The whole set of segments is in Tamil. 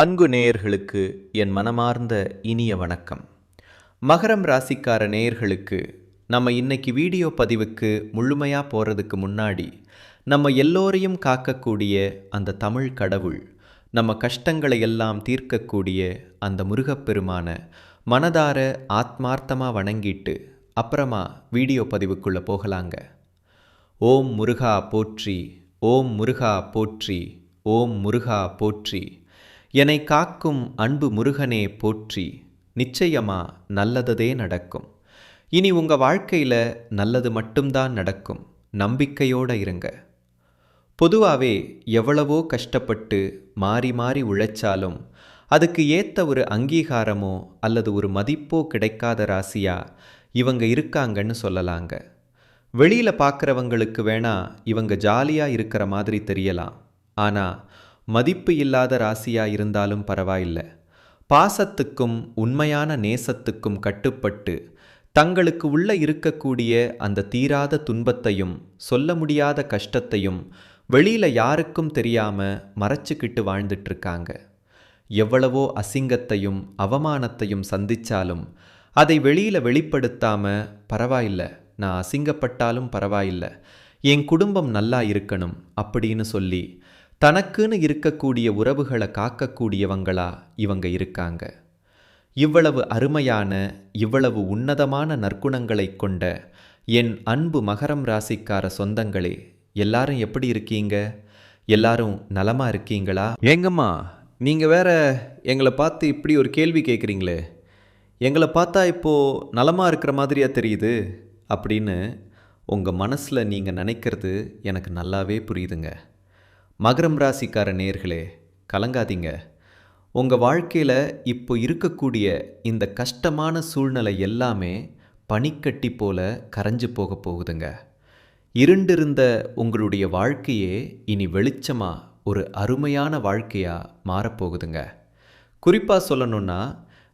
அன்பு நேயர்களுக்கு என் மனமார்ந்த இனிய வணக்கம். மகரம் ராசிக்கார நேயர்களுக்கு நம்ம இன்னைக்கு வீடியோ பதிவுக்கு முழுமையாக போகிறதுக்கு முன்னாடி நம்ம எல்லோரையும் காக்கக்கூடிய அந்த தமிழ் கடவுள் நம்ம கஷ்டங்களை எல்லாம் தீர்க்கக்கூடிய அந்த முருகப்பெருமான மனதார ஆத்மார்த்தமாக வணங்கிட்டு அப்புறமா வீடியோ பதிவுக்குள்ளே போகலாங்க. ஓம் முருகா போற்றி ஓம் முருகா போற்றி ஓம் முருகா போற்றி. என்னை காக்கும் அன்பு முருகனே போற்றி நிச்சயமா நல்லததே நடக்கும். இனி உங்க வாழ்க்கையில நல்லது மட்டும்தான் நடக்கும். நம்பிக்கையோட இருங்க. பொதுவாகவே எவ்வளவோ கஷ்டப்பட்டு மாறி மாறி உழைச்சாலும் அதுக்கு ஏத்த ஒரு அங்கீகாரமோ அல்லது ஒரு மதிப்போ கிடைக்காத ராசியா இவங்க இருக்காங்கன்னு சொல்லலாங்க. வெளியில பார்க்குறவங்களுக்கு வேணா இவங்க ஜாலியா இருக்கிற மாதிரி தெரியலாம். ஆனா மதிப்பு இல்லாத ராசியாக இருந்தாலும் பரவாயில்லை. பாசத்துக்கும் உண்மையான நேசத்துக்கும் கட்டுப்பட்டு தங்களுக்கு உள்ள இருக்கக்கூடிய அந்த தீராத துன்பத்தையும் சொல்ல முடியாத கஷ்டத்தையும் வெளியில் யாருக்கும் தெரியாமல் மறைச்சிக்கிட்டு வாழ்ந்துட்டு இருக்காங்க எவ்வளவோ அசிங்கத்தையும் அவமானத்தையும் சந்திச்சாலும் அதை வெளியில் வெளிப்படுத்தாம பரவாயில்ல நான் அசிங்கப்பட்டாலும் பரவாயில்ல என் குடும்பம் நல்லா இருக்கணும் அப்படின்னு சொல்லி தனக்குன்னு இருக்கக்கூடிய உறவுகளை காக்கக்கூடியவங்களா இவங்க இருக்காங்க. இவ்வளவு அருமையான இவ்வளவு உன்னதமான நற்குணங்களைக் கொண்ட என் அன்பு மகரம் ராசிக்கார சொந்தங்களே எல்லாரும் எப்படி இருக்கீங்க? எல்லாரும் நலமா இருக்கீங்களா? ஏங்கம்மா நீங்க வேற எங்களை பார்த்து இப்படி ஒரு கேள்வி கேட்குறீங்களே. எங்களை பார்த்தா இப்போ நலமா இருக்கிற மாதிரியா தெரியுது அப்படின்னு உங்கள் மனசில் நீங்கள் நினைக்கிறது எனக்கு நல்லாவே புரியுதுங்க. மகரம் ராசிக்கார நேர்களே கலங்காதீங்க. உங்கள் வாழ்க்கையில் இப்போ இருக்கக்கூடிய இந்த கஷ்டமான சூழ்நிலை எல்லாமே பனிக்கட்டி போல கரைஞ்சு போக போகுதுங்க. இருண்டிருந்த உங்களுடைய வாழ்க்கையே இனி வெளிச்சமாக ஒரு அருமையான வாழ்க்கையாக மாறப்போகுதுங்க குறிப்பாக சொல்லணுன்னா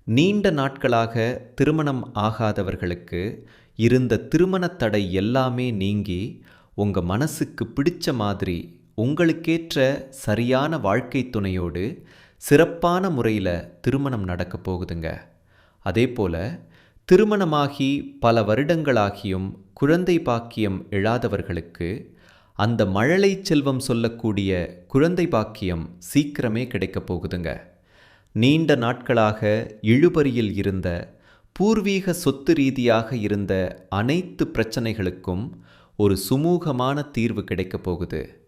நீண்ட நாட்களாக திருமணம் ஆகாதவர்களுக்கு இருந்த திருமண தடை எல்லாமே நீங்கி உங்கள் மனசுக்கு பிடிச்ச மாதிரி உங்களுக்கேற்ற சரியான வாழ்க்கை துணையோடு சிறப்பான முறையில் திருமணம் நடக்கப் போகுதுங்க. அதே போல் திருமணமாகி பல வருடங்களாகியும் குழந்தை பாக்கியம் எழாதவர்களுக்கு அந்த மழலை செல்வம் சொல்லக்கூடிய குழந்தை பாக்கியம் சீக்கிரமே கிடைக்கப் போகுதுங்க. நீண்ட நாட்களாக இழுபறியில் இருந்த பூர்வீக சொத்து ரீதியாக இருந்த அனைத்து பிரச்சனைகளுக்கும் ஒரு சுமூகமான தீர்வு கிடைக்கப் போகுது.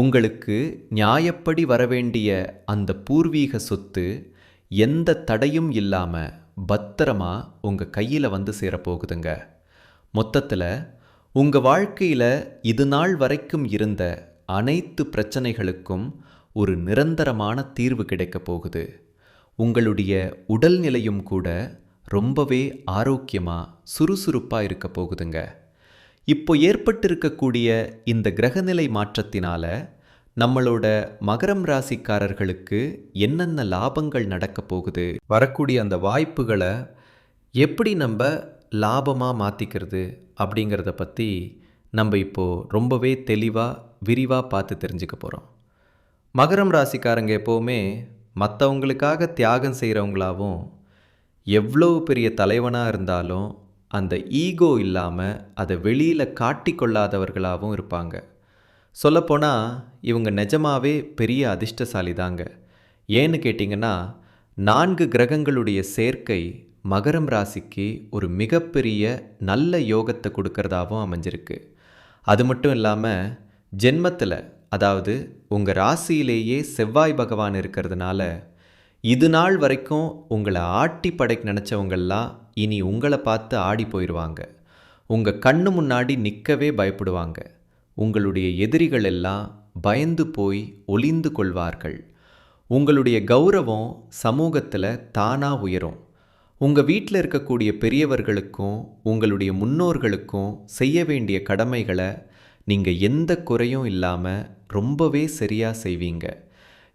உங்களுக்கு நியாயப்படி வரவேண்டிய அந்த பூர்வீக சொத்து எந்த தடையும் இல்லாமல் பத்திரமா உங்கள் கையில் வந்து சேரப்போகுதுங்க. மொத்தத்தில் உங்கள் வாழ்க்கையில் இது நாள் வரைக்கும் இருந்த அனைத்து பிரச்சனைகளுக்கும் ஒரு நிரந்தரமான தீர்வு கிடைக்கப் போகுது. உங்களுடைய உடல்நிலையும் கூட ரொம்பவே ஆரோக்கியமாக சுறுசுறுப்பாக இருக்க போகுதுங்க. இப்போ ஏற்பட்டிருக்கக்கூடிய இந்த கிரகநிலை மாற்றத்தினால நம்மளோட மகரம் ராசிக்காரர்களுக்கு என்னென்ன லாபங்கள் நடக்க போகுது? வரக்கூடிய அந்த வாய்ப்புகளை எப்படி நம்ம லாபமாக மாற்றிக்கிறது அப்படிங்கிறத பற்றி நம்ம இப்போது ரொம்பவே தெளிவாக விரிவாக பார்த்து தெரிஞ்சுக்க போகிறோம் மகரம் ராசிக்காரங்க எப்போவுமே மற்றவங்களுக்காக தியாகம் செய்கிறவங்களாவும் எவ்வளோ பெரிய தலைவனாக இருந்தாலும் அந்த ஈகோ இல்லாமல் அதை வெளியில் காட்டிக்கொள்ளாதவர்களாகவும் இருப்பாங்க. சொல்லப்போனால் இவங்க நிஜமாவே பெரிய அதிர்ஷ்டசாலி தாங்க ஏன்னு கேட்டிங்கன்னா நான்கு கிரகங்களுடைய சேர்க்கை மகரம் ராசிக்கு ஒரு மிகப்பெரிய நல்ல யோகத்தை கொடுக்கறதாகவும் அமைஞ்சிருக்கு. அது மட்டும் இல்லாமல் ஜென்மத்தில் அதாவது உங்கள் ராசியிலேயே செவ்வாய் பகவான் இருக்கிறதுனால இது நாள் வரைக்கும் உங்களை ஆட்டி படைக்க நினச்சவங்கள்லாம் இனி உங்களை பார்த்து ஆடி போயிடுவாங்க உங்கள் கண்ணு முன்னாடி நிற்கவே பயப்படுவாங்க. உங்களுடைய எதிரிகள் எல்லாம் பயந்து போய் ஒளிந்து கொள்வார்கள். உங்களுடைய கௌரவம் சமூகத்தில் தானாக உயரும். உங்கள் வீட்டில் இருக்கக்கூடிய பெரியவர்களுக்கும் உங்களுடைய முன்னோர்களுக்கும் செய்ய வேண்டிய கடமைகளை நீங்கள் எந்த குறையும் இல்லாமல் ரொம்பவே சரியாக செய்வீங்க.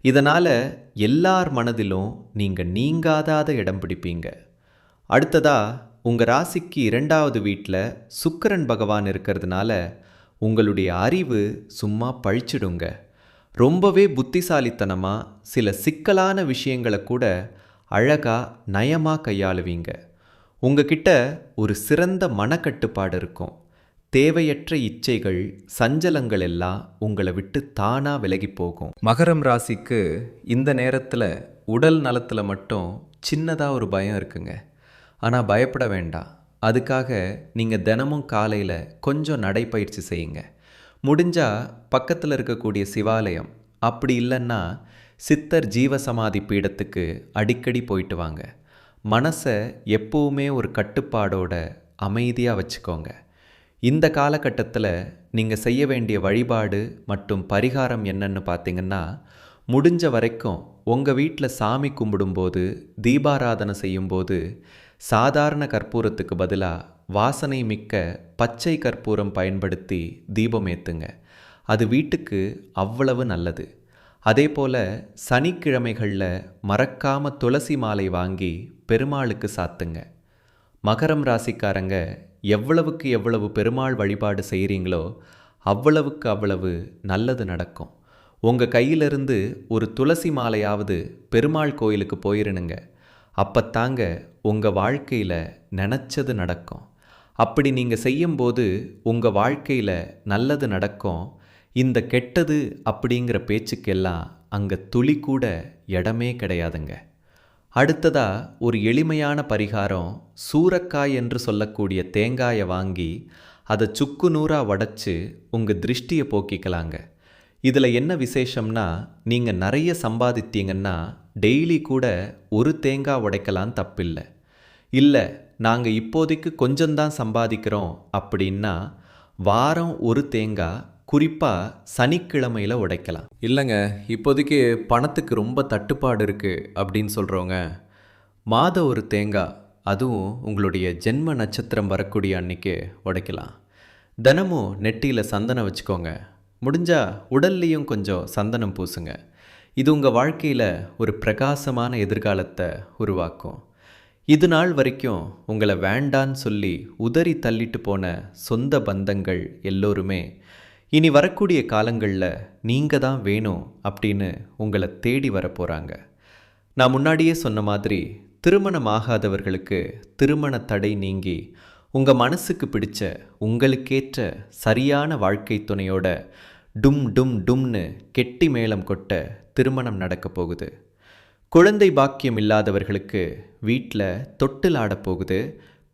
இதனால் எல்லார் மனதிலும் நீங்கள் நீங்காதாத இடம் பிடிப்பீங்க. அடுத்ததாக உங்கள் ராசிக்கு இரண்டாவது வீட்டில் சுக்கரன் பகவான் இருக்கிறதுனால உங்களுடைய அறிவு சும்மா பழிச்சிடுங்க. ரொம்பவே புத்திசாலித்தனமாக சில சிக்கலான விஷயங்களை கூட அழகாக நயமாக கையாளுவீங்க. உங்ககிட்ட ஒரு சிறந்த மனக்கட்டுப்பாடு இருக்கும். தேவையற்ற இச்சைகள் சஞ்சலங்கள் எல்லாம் உங்களை விட்டு தானாக விலகி போகும். மகரம் ராசிக்கு இந்த நேரத்தில் உடல் நலத்தில் மட்டும் சின்னதாக ஒரு பயம் இருக்குங்க. ஆனால் பயப்பட வேண்டாம் அதுக்காக நீங்கள் தினமும் காலையில் கொஞ்சம் நடைப்பயிற்சி செய்யுங்க. முடிஞ்சால் பக்கத்தில் இருக்கக்கூடிய சிவாலயம் அப்படி இல்லைன்னா சித்தர் ஜீவசமாதி பீடத்துக்கு அடிக்கடி போயிட்டு வாங்க. மனசை எப்போவுமே ஒரு கட்டுப்பாடோட அமைதியாக வச்சுக்கோங்க. இந்த காலகட்டத்தில் நீங்கள் செய்ய வேண்டிய வழிபாடு மற்றும் பரிகாரம் என்னன்னு பார்த்தீங்கன்னா முடிஞ்ச வரைக்கும் உங்கள் வீட்டில் சாமி கும்பிடும்போது தீபாராதனை செய்யும்போது சாதாரண கற்பூரத்துக்கு பதிலாக வாசனை மிக்க பச்சை கற்பூரம் பயன்படுத்தி தீபம் ஏற்றுங்க அது வீட்டுக்கு அவ்வளவு நல்லது. அதே போல் சனிக்கிழமைகளில் மறக்காமல் துளசி மாலை வாங்கி பெருமாளுக்கு சாத்துங்க. மகரம் ராசிக்காரங்க எவ்வளவுக்கு எவ்வளவு பெருமாள் வழிபாடு செய்கிறீங்களோ அவ்வளவுக்கு அவ்வளவு நல்லது நடக்கும். உங்கள் கையிலிருந்து ஒரு துளசி மாலையாவது பெருமாள் கோயிலுக்கு போயிருனுங்க. அப்பத்தாங்க உங்கள் வாழ்க்கையில் நினச்சது நடக்கும். அப்படி நீங்கள் செய்யும்போது உங்கள் வாழ்க்கையில் நல்லது நடக்கும். இந்த கெட்டது அப்படிங்கிற பேச்சுக்கெல்லாம் அங்கே துளி கூட இடமே கிடையாதுங்க. அடுத்ததா ஒரு எளிமையான பரிகாரம் சூரக்காய் என்று சொல்லக்கூடிய தேங்காயை வாங்கி அதை சுக்கு நூறாக உடச்சி உங்கள் திருஷ்டியை போக்கிக்கலாங்க. இதில் என்ன விசேஷம்னா நீங்கள் நிறைய சம்பாதித்தீங்கன்னா டெய்லி கூட ஒரு தேங்காய் உடைக்கலாம் தப்பில்லை. இல்லை நாங்கள் இப்போதைக்கு கொஞ்சம்தான் சம்பாதிக்கிறோம் அப்படின்னா வாரம் ஒரு தேங்காய் குறிப்பாக சனிக்கிழமையில் உடைக்கலாம். இல்லைங்க இப்போதைக்கு பணத்துக்கு ரொம்ப தட்டுப்பாடு இருக்குது அப்படின்னு சொல்கிறவங்க மாதம் ஒரு தேங்காய் அதுவும் உங்களுடைய ஜென்ம நட்சத்திரம் வரக்கூடிய அன்னைக்கு உடைக்கலாம். தினமும் நெட்டியில் சந்தனம் வச்சுக்கோங்க. முடிஞ்சால் உடல்லையும் கொஞ்சம் சந்தனம் பூசுங்க. இது உங்கள் வாழ்க்கையில் ஒரு பிரகாசமான எதிர்காலத்தை உருவாக்கும். இது நாள் வரைக்கும் உங்களை வேண்டான்னு சொல்லி உதறி தள்ளிட்டு போன சொந்த பந்தங்கள் எல்லோருமே இனி வரக்கூடிய காலங்களில் நீங்கள் தான் வேணும் அப்படின்னு உங்களை தேடி வரப்போகிறாங்க நான் முன்னாடியே சொன்ன மாதிரி திருமணம் ஆகாதவர்களுக்கு திருமண தடை நீங்கி உங்கள் மனசுக்கு பிடிச்ச உங்களுக்கேற்ற சரியான வாழ்க்கை துணையோட டும் டும் டும்னு கெட்டி மேளம் கொட்ட திருமணம் நடக்கப் போகுது. குழந்தை பாக்கியம் இல்லாதவர்களுக்கு வீட்டில் தொட்டில் ஆடப் போகுது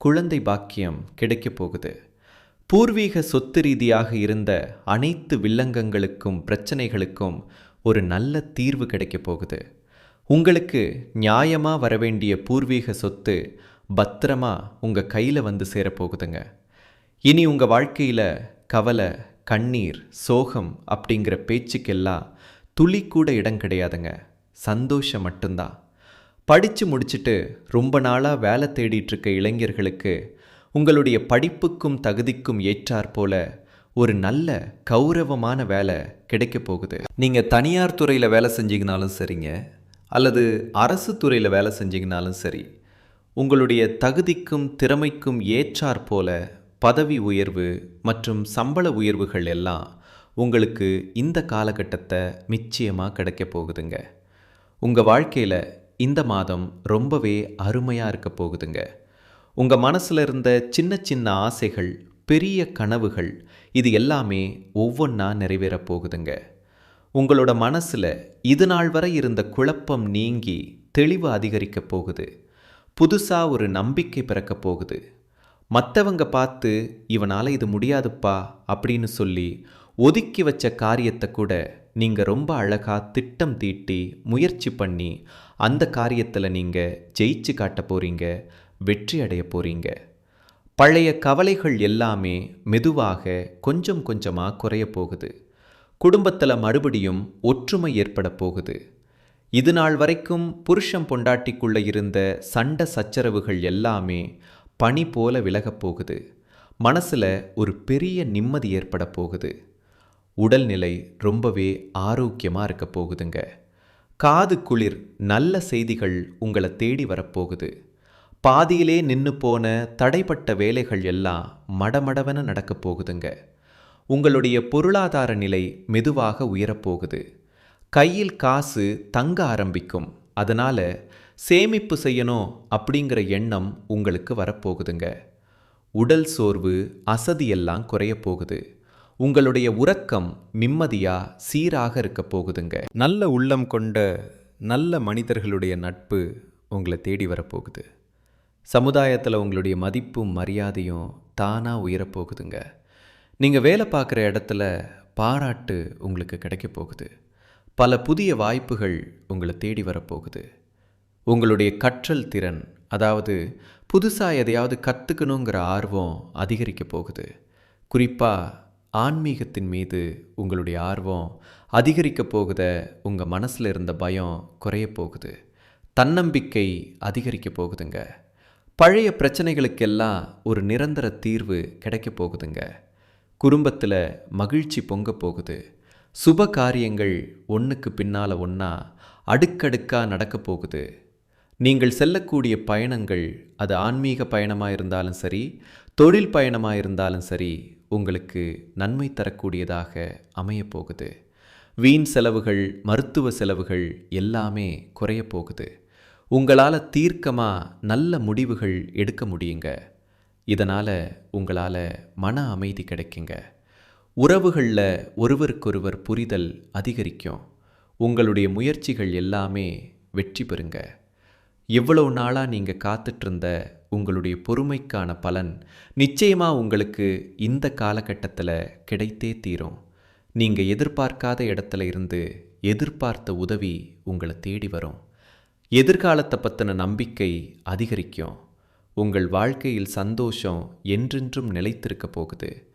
குழந்தை பாக்கியம் கிடைக்கப் போகுது. பூர்வீக சொத்து ரீதியாக இருந்த அனைத்து வில்லங்கங்களுக்கும் பிரச்சனைகளுக்கும் ஒரு நல்ல தீர்வு கிடைக்கப் போகுது. உங்களுக்கு நியாயமாக வரவேண்டிய பூர்வீக சொத்து பத்திரமா உங்கள் கையில் வந்து சேரப்போகுதுங்க இனி உங்கள் வாழ்க்கையில் கவலை கண்ணீர் சோகம் அப்படிங்கிற பேச்சுக்கெல்லாம் துளி கூட இடம் கிடையாதுங்க. சந்தோஷம் மட்டும்தான். படித்து முடிச்சுட்டு ரொம்ப நாளாக வேலை தேடிட்டு இருக்க இளைஞர்களுக்கு உங்களுடைய படிப்புக்கும் தகுதிக்கும் ஏற்றாற்போல ஒரு நல்ல கௌரவமான வேலை கிடைக்க போகுது. நீங்கள் தனியார் துறையில் வேலை செஞ்சிங்கனாலும் சரிங்க அல்லது அரசு துறையில் வேலை செஞ்சிங்கனாலும் சரி உங்களுடைய தகுதிக்கும் திறமைக்கும் ஏற்றாற்போல பதவி உயர்வு மற்றும் சம்பள உயர்வுகள் எல்லாம் உங்களுக்கு இந்த காலகட்டத்தை நிச்சயமாக கிடைக்க போகுதுங்க. உங்கள் வாழ்க்கையில் இந்த மாதம் ரொம்பவே அருமையாக இருக்க போகுதுங்க. உங்கள் மனசில் இருந்த சின்ன சின்ன ஆசைகள் பெரிய கனவுகள் இது எல்லாமே ஒவ்வொன்றா நிறைவேறப் போகுதுங்க. உங்களோட மனசில் இது நாள் வரை இருந்த குழப்பம் நீங்கி தெளிவு அதிகரிக்கப் போகுது. புதுசாக ஒரு நம்பிக்கை பிறக்கப் போகுது. மற்றவங்க பார்த்து இவனால் இது முடியாதுப்பா அப்படின்னு சொல்லி ஒதுக்கி வச்ச காரியத்தை கூட நீங்கள் ரொம்ப அழகாக திட்டம் தீட்டி முயற்சி பண்ணி அந்த காரியத்தில் நீங்கள் ஜெயிச்சு காட்ட போகிறீங்க வெற்றி அடைய போகிறீங்க பழைய கவலைகள் எல்லாமே மெதுவாக கொஞ்சம் கொஞ்சமாக குறைய போகுது. குடும்பத்தில் மறுபடியும் ஒற்றுமை ஏற்பட போகுது. இது நாள் வரைக்கும் புருஷம் பொண்டாட்டிக்குள்ளே இருந்த சண்டை சச்சரவுகள் எல்லாமே பனி போல விலகப் போகுது. மனசில் ஒரு பெரிய நிம்மதி ஏற்பட போகுது. உடல்நிலை ரொம்பவே ஆரோக்கியமாக இருக்க போகுதுங்க. காது குளிர் நல்ல செய்திகள் உங்களை தேடி வரப்போகுது பாதியிலே நின்று போன தடைப்பட்ட வேலைகள் எல்லாம் மடமடவென நடக்கப் போகுதுங்க. உங்களுடைய பொருளாதார நிலை மெதுவாக உயரப்போகுது கையில் காசு தங்க ஆரம்பிக்கும். அதனால் சேமிப்பு செய்யணும் அப்படிங்கிற எண்ணம் உங்களுக்கு வரப்போகுதுங்க உடல் சோர்வு அசதியெல்லாம் குறைய போகுது. உங்களுடைய உறக்கம் நிம்மதியாக சீராக இருக்க போகுதுங்க. நல்ல உள்ளம் கொண்ட நல்ல மனிதர்களுடைய நட்பு உங்களை தேடி வரப்போகுது சமுதாயத்தில் உங்களுடைய மதிப்பும் மரியாதையும் தானாக உயரப்போகுதுங்க. நீங்கள் வேலை பார்க்குற இடத்துல பாராட்டு உங்களுக்கு கிடைக்க போகுது. பல புதிய வாய்ப்புகள் உங்களை தேடி வரப்போகுது உங்களுடைய கற்றல் திறன் அதாவது புதுசாக எதையாவது கற்றுக்கணுங்கிற ஆர்வம் அதிகரிக்க போகுது. குறிப்பாக ஆன்மீகத்தின் மீது உங்களுடைய ஆர்வம் அதிகரிக்க போகுத உங்கள் மனசில் இருந்த பயம் குறைய போகுது. தன்னம்பிக்கை அதிகரிக்க போகுதுங்க. பழைய பிரச்சனைகளுக்கெல்லாம் ஒரு நிரந்தர தீர்வு கிடைக்க போகுதுங்க. குடும்பத்தில் மகிழ்ச்சி பொங்க போகுது. சுப காரியங்கள் ஒன்றுக்கு பின்னால் ஒன்றா அடுக்கடுக்காக நடக்க போகுது. நீங்கள் செல்லக்கூடிய பயணங்கள் அது ஆன்மீக பயணமாக இருந்தாலும் சரி தொழில் பயணமாக இருந்தாலும் சரி உங்களுக்கு நன்மை தரக்கூடியதாக அமையப் போகுது. வீண் செலவுகள் மருத்துவ செலவுகள் எல்லாமே குறைய போகுது. உங்களால் தீர்க்கமாக நல்ல முடிவுகள் எடுக்க முடியுங்க. இதனால் உங்களால் மன அமைதி கிடைக்குங்க. உறவுகளில் ஒருவருக்கொருவர் புரிதல் அதிகரிக்கும். உங்களுடைய முயற்சிகள் எல்லாமே வெற்றி பெறுங்க. எவ்வளோ நாளாக நீங்கள் காத்துட்ருந்த உங்களுடைய பொறுமைக்கான பலன் நிச்சயமாக உங்களுக்கு இந்த காலகட்டத்தில் கிடைத்தே தீரும். நீங்கள் எதிர்பார்க்காத இடத்துல இருந்து எதிர்பார்த்த உதவி உங்களை தேடி வரும். எதிர்காலத்தை பற்றின நம்பிக்கை அதிகரிக்கும். உங்கள் வாழ்க்கையில் சந்தோஷம் என்றென்றும் நிலைத்திருக்க போகுது.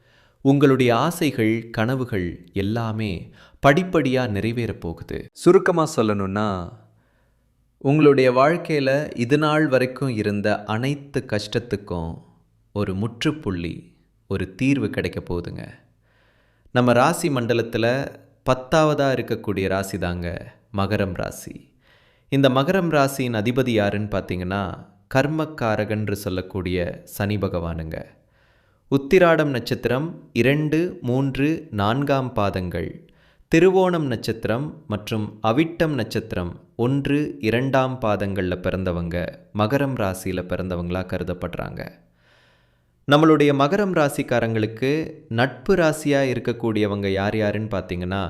உங்களுடைய ஆசைகள் கனவுகள் எல்லாமே படிப்படியாக நிறைவேறப் போகுது. சுருக்கமாக சொல்லணும்னா உங்களுடைய வாழ்க்கையில் இது நாள் வரைக்கும் இருந்த அனைத்து கஷ்டத்துக்கும் ஒரு முற்றுப்புள்ளி ஒரு தீர்வு கிடைக்க போகுதுங்க. நம்ம ராசி மண்டலத்தில் பத்தாவதாக இருக்கக்கூடிய ராசி தாங்க மகரம் ராசி. இந்த மகரம் ராசியின் அதிபதி யாருன்னு பார்த்தீங்கன்னா கர்மக்காரகன்று சொல்லக்கூடிய சனி பகவானுங்க. உத்திராடம் நட்சத்திரம் இரண்டு மூன்று நான்காம் பாதங்கள். திருவோணம் நட்சத்திரம் மற்றும் அவிட்டம் நட்சத்திரம் ஒன்று இரண்டாம் பாதங்களில் பிறந்தவங்க மகரம் ராசியில் பிறந்தவங்களாக கருதப்படுறாங்க. நம்மளுடைய மகரம் ராசிக்காரங்களுக்கு நட்பு ராசியாக இருக்கக்கூடியவங்க யார் யாருன்னு பார்த்தீங்கன்னா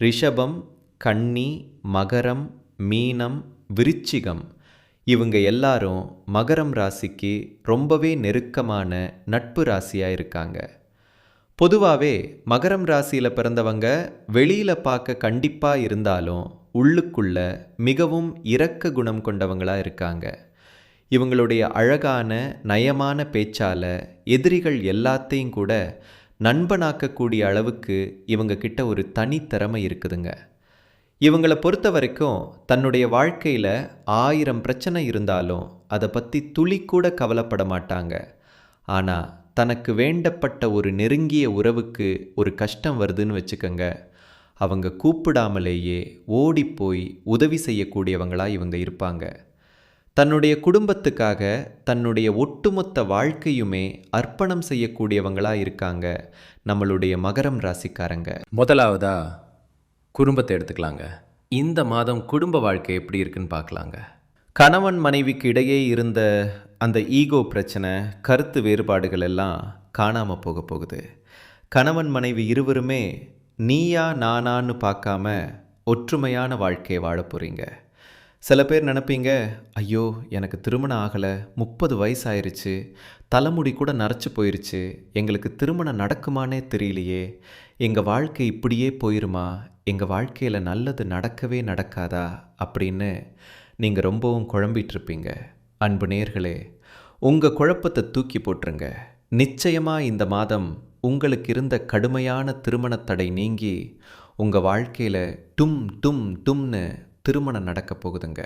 ரிஷபம் கன்னி மகரம் மீனம் விருச்சிகம். இவங்க எல்லாரும் மகரம் ராசிக்கு ரொம்பவே நெருக்கமான நட்பு ராசியாக இருக்காங்க. பொதுவாகவே மகரம் ராசியில் பிறந்தவங்க வெளியில் பார்க்க கண்டிப்பாக இருந்தாலும் உள்ளுக்குள்ள மிகவும் இரக்க குணம் கொண்டவங்களாக இருக்காங்க. இவங்களுடைய அழகான நயமான பேச்சால் எதிரிகள் எல்லாத்தையும் கூட நண்பனாக்கக்கூடிய அளவுக்கு இவங்க கிட்ட ஒரு தனித்திறமை இருக்குதுங்க. இவங்களை பொறுத்த வரைக்கும் தன்னுடைய வாழ்க்கையில் ஆயிரம் பிரச்சனை இருந்தாலும் அதை பற்றி துளி கூட கவலைப்பட மாட்டாங்க. ஆனால் தனக்கு வேண்டப்பட்ட ஒரு நெருங்கிய உறவுக்கு ஒரு கஷ்டம் வருதுன்னு வச்சுக்கோங்க. அவங்க கூப்பிடாமலேயே ஓடிப்போய் உதவி செய்யக்கூடியவங்களாக இவங்க இருப்பாங்க. தன்னுடைய குடும்பத்துக்காக தன்னுடைய ஒட்டுமொத்த வாழ்க்கையுமே அர்ப்பணம் செய்யக்கூடியவங்களாக இருக்காங்க நம்மளுடைய மகரம் ராசிக்காரங்க. முதலாவதா குடும்பத்தை எடுத்துக்கலாங்க. இந்த மாதம் குடும்ப வாழ்க்கை எப்படி இருக்குன்னு பார்க்கலாங்க. கணவன் மனைவிக்கு இடையே இருந்த அந்த ஈகோ பிரச்சனை கருத்து வேறுபாடுகள் எல்லாம் காணாமல் போக போகுது. கணவன் மனைவி இருவருமே நீயா நானான்னு பார்க்காம ஒற்றுமையான வாழ்க்கையை வாழ போகிறீங்க சில பேர் நினப்பீங்க ஐயோ எனக்கு திருமணம் ஆகலை முப்பது வயசாயிருச்சு தலைமுடி கூட நரைச்சி போயிருச்சு எங்களுக்கு திருமணம் நடக்குமானே தெரியலையே எங்கள் வாழ்க்கை இப்படியே போயிருமா? எங்கள் வாழ்க்கையில் நல்லது நடக்கவே நடக்காதா? அப்படின்னு நீங்கள் ரொம்பவும் குழம்பிகிட்ருப்பீங்க அன்பு நேர்களே உங்கள் குழப்பத்தை தூக்கி போட்டுருங்க. நிச்சயமாக இந்த மாதம் உங்களுக்கு இருந்த கடுமையான திருமணத் தடை நீங்கி உங்கள் வாழ்க்கையில் டும் டும் டும்னு திருமணம் நடக்க போகுதுங்க.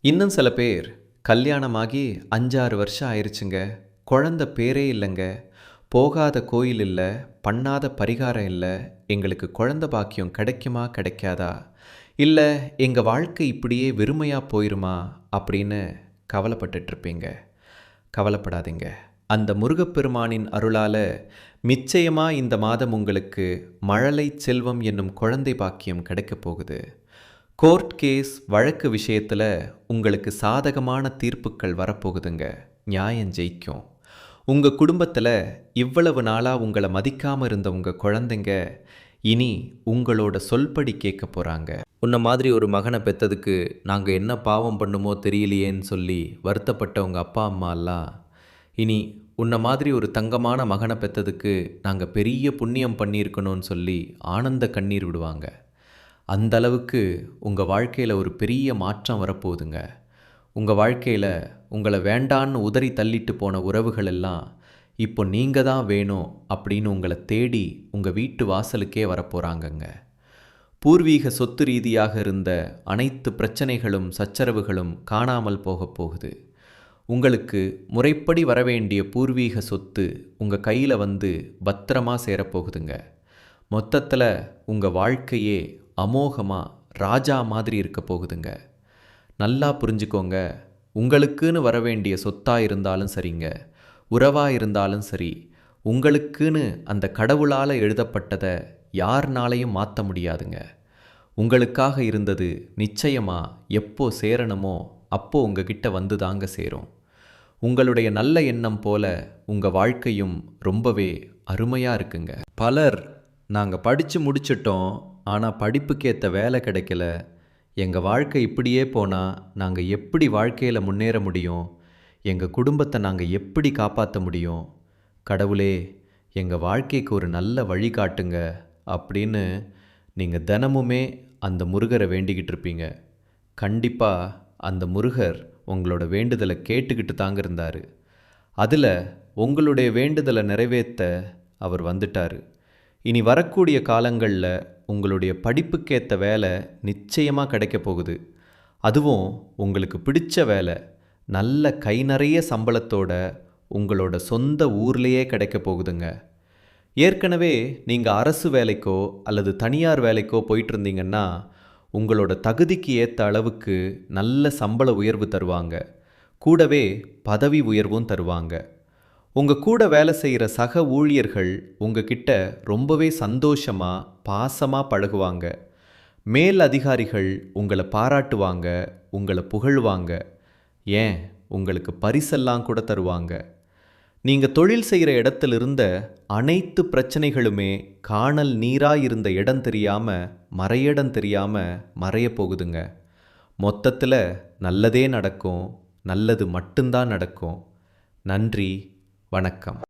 இன்னும் சில பேர் கல்யாணமாகி அஞ்சாறு வருஷம் ஆயிடுச்சுங்க குழந்த பேரே இல்லைங்க. போகாத கோயில் இல்லை பண்ணாத பரிகாரம் இல்லை எங்களுக்கு குழந்த பாக்கியம் கிடைக்குமா கிடைக்காதா? இல்லை எங்கள் வாழ்க்கை இப்படியே வெறுமையாக போயிருமா? அப்படின்னு கவலைப்பட்டுட்ருப்பீங்க. கவலைப்படாதீங்க. அந்த முருகப்பெருமானின் அருளால் நிச்சயமாக இந்த மாதம் உங்களுக்கு மழலை செல்வம் என்னும் குழந்தை பாக்கியம் கிடைக்கப் போகுது. கோர்ட் கேஸ் வழக்கு விஷயத்தில் உங்களுக்கு சாதகமான தீர்ப்புக்கள் வரப்போகுதுங்க. நியாயம் ஜெயிக்கும். உங்கள் குடும்பத்தில் இவ்வளவு நாளாக உங்களை மதிக்காமல் இருந்த உங்கள் குழந்தைங்க இனி உங்களோட சொல்படி கேட்க போகிறாங்க உன்னை மாதிரி ஒரு மகனை பெற்றதுக்கு நாங்கள் என்ன பாவம் பண்ணுமோ தெரியலையேன்னு சொல்லி வருத்தப்பட்ட உங்கள் அப்பா அம்மாலாம் இனி உன்னை மாதிரி ஒரு தங்கமான மகனை பெற்றதுக்கு நாங்கள் பெரிய புண்ணியம் பண்ணியிருக்கணும்னு சொல்லி ஆனந்த கண்ணீர் விடுவாங்க. அந்த அளவுக்கு உங்கள் வாழ்க்கையில் ஒரு பெரிய மாற்றம் வரப்போகுதுங்க. உங்கள் வாழ்க்கையில் உங்களை வேண்டான்னு உதறி தள்ளிட்டு போன உறவுகள் எல்லாம் இப்போ நீங்கள் தான் வேணும் அப்படின்னு உங்களை தேடி உங்கள் வீட்டு வாசலுக்கே வரப்போகிறாங்கங்க பூர்வீக சொத்து ரீதியாக இருந்த அனைத்து பிரச்சனைகளும் சச்சரவுகளும் காணாமல் போகப் போகுது. உங்களுக்கு முறைப்படி வரவேண்டிய பூர்வீக சொத்து உங்கள் கையில் வந்து பத்திரமா சேரப்போகுதுங்க. மொத்தத்தில் உங்கள் வாழ்க்கையே அமோகமாக ராஜா மாதிரி இருக்க போகுதுங்க. நல்லா புரிஞ்சுக்கோங்க உங்களுக்குன்னு வரவேண்டிய சொத்தாக இருந்தாலும் சரிங்க உறவாக இருந்தாலும் சரி உங்களுக்குன்னு அந்த கடவுளால் எழுதப்பட்டதை யார்னாலையும் மாற்ற முடியாதுங்க. உங்களுக்காக இருந்தது நிச்சயமாக எப்போ சேரணுமோ அப்போ உங்ககிட்ட வந்து தாங்க சேரும். உங்களுடைய நல்ல எண்ணம் போல உங்கள் வாழ்க்கையும் ரொம்பவே அருமையாக இருக்குங்க. பலர் நாங்கள் படித்து முடிச்சிட்டோம் ஆனால் படிப்புக்கேற்ற வேலை கிடைக்கல எங்கள் வாழ்க்கை இப்படியே போனால் நாங்கள் எப்படி வாழ்க்கையில் முன்னேற முடியும்? எங்கள் குடும்பத்தை நாங்கள் எப்படி காப்பாற்ற முடியும்? கடவுளே எங்கள் வாழ்க்கைக்கு ஒரு நல்ல வழி காட்டுங்க அப்படின்னு நீங்கள் தினமுமே அந்த முருகரை வேண்டிக்கிட்டு இருப்பீங்க. கண்டிப்பாக அந்த முருகர் உங்களோட வேண்டுதலை கேட்டுக்கிட்டு தாங்க இருந்தார். அதில் உங்களுடைய வேண்டுதலை நிறைவேற்ற அவர் வந்துட்டார். இனி வரக்கூடிய காலங்களில் உங்களுடைய படிப்புக்கேற்ற வேலை நிச்சயமாக கிடைக்க போகுது. அதுவும் உங்களுக்கு பிடிச்ச வேலை நல்ல கை நிறைய சம்பளத்தோட உங்களோட சொந்த ஊர்லேயே கிடைக்க போகுதுங்க. ஏற்கனவே நீங்கள் அரசு வேலைக்கோ அல்லது தனியார் வேலைக்கோ போயிட்டு இருந்தீங்கன்னா உங்களோட தகுதிக்கு ஏற்ற அளவுக்கு நல்ல சம்பள உயர்வு தருவாங்க. கூடவே பதவி உயர்வும் தருவாங்க. உங்கள் கூட வேலை செய்கிற சக ஊழியர்கள் உங்ககிட்ட ரொம்பவே சந்தோஷமாக பாசமாக பழகுவாங்க. மேல் அதிகாரிகள் உங்களை பாராட்டுவாங்க உங்களை புகழ்வாங்க. ஏன்? உங்களுக்கு பரிசெல்லாம் கூட தருவாங்க. நீங்கள் தொழில் செய்கிற இடத்துல இருந்த அனைத்து பிரச்சனைகளுமே காணல் நீராக இருந்த இடம் தெரியாமல் மறையிடம் தெரியாமல் மறைய போகுதுங்க. மொத்தத்தில் நல்லதே நடக்கும் நல்லது மட்டும்தான் நடக்கும். நன்றி. வணக்கம்.